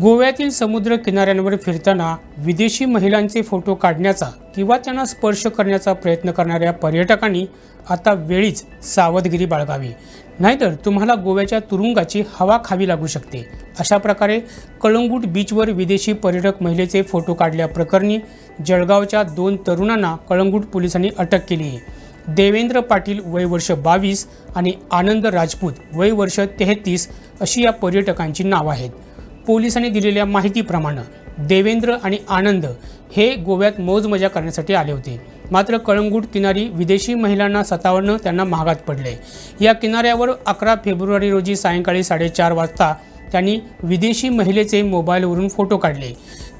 गोव्यातील समुद्र किनाऱ्यांवर फिरताना विदेशी महिलांचे फोटो काढण्याचा किंवा त्यांना स्पर्श करण्याचा प्रयत्न करणाऱ्या पर्यटकांनी आता वेळीच सावधगिरी बाळगावी. नाहीतर तुम्हाला गोव्याच्या तुरुंगाची हवा खावी लागू शकते. अशा प्रकारे कळंगूट बीचवर विदेशी पर्यटक महिलेचे फोटो काढल्याप्रकरणी जळगावच्या दोन तरुणांना कळंगूट पोलिसांनी अटक केली आहे. देवेंद्र पाटील वय वर्ष बावीस आणि आनंद राजपूत वय वर्ष तेहतीस अशी या पर्यटकांची नावं आहेत. पोलिसांनी दिलेल्या माहितीप्रमाणे देवेंद्र आणि आनंद हे गोव्यात मौजमजा करण्यासाठी आले होते. मात्र कळंगूट किनारी विदेशी महिलांना सतावणं त्यांना महागात पडले. या किनाऱ्यावर अकरा फेब्रुवारी रोजी सायंकाळी साडेचार वाजता त्यांनी विदेशी महिलेचे मोबाईलवरून फोटो काढले.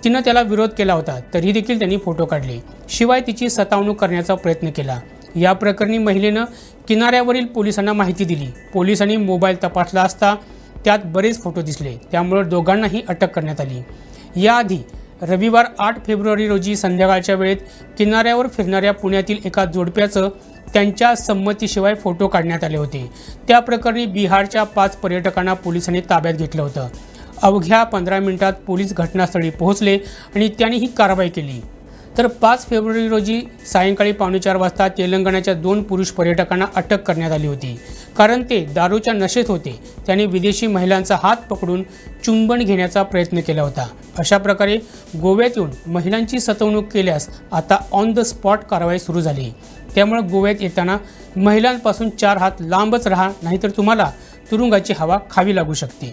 तिनं त्याला विरोध केला होता तरी देखील त्यांनी फोटो काढले. शिवाय तिची सतावणूक करण्याचा प्रयत्न केला. या प्रकरणी महिलेनं किनाऱ्यावरील पोलिसांना माहिती दिली. पोलिसांनी मोबाईल तपासला असता त्यात बरेच फोटो दिसले. त्यामुळे दोघांनाही अटक करण्यात आली. याआधी रविवार आठ फेब्रुवारी रोजी संध्याकाळच्या वेळेत किनाऱ्यावर फिरणाऱ्या पुण्यातील एका जोडप्याचं त्यांच्या संमतीशिवाय फोटो काढण्यात आले होते. त्या प्रकरणी बिहारच्या पाच पर्यटकांना पोलिसांनी ताब्यात घेतलं होतं. अवघ्या पंधरा मिनिटात पोलीस घटनास्थळी पोहोचले आणि त्यांनी ही कारवाई केली. तर पाच फेब्रुवारी रोजी सायंकाळी पावणेचार वाजता तेलंगणाच्या दोन पुरुष पर्यटकांना अटक करण्यात आली होती. कारण ते दारूच्या नशेत होते. त्यांनी विदेशी महिलांचा हात पकडून चुंबन घेण्याचा प्रयत्न केला होता. अशा प्रकारे गोव्यात येऊन महिलांची सतवणूक केल्यास आता ऑन द स्पॉट कारवाई सुरू झाली. त्यामुळे गोव्यात येताना महिलांपासून चार हात लांबच राहा नाहीतर तुम्हाला तुरुंगाची हवा खावी लागू शकते.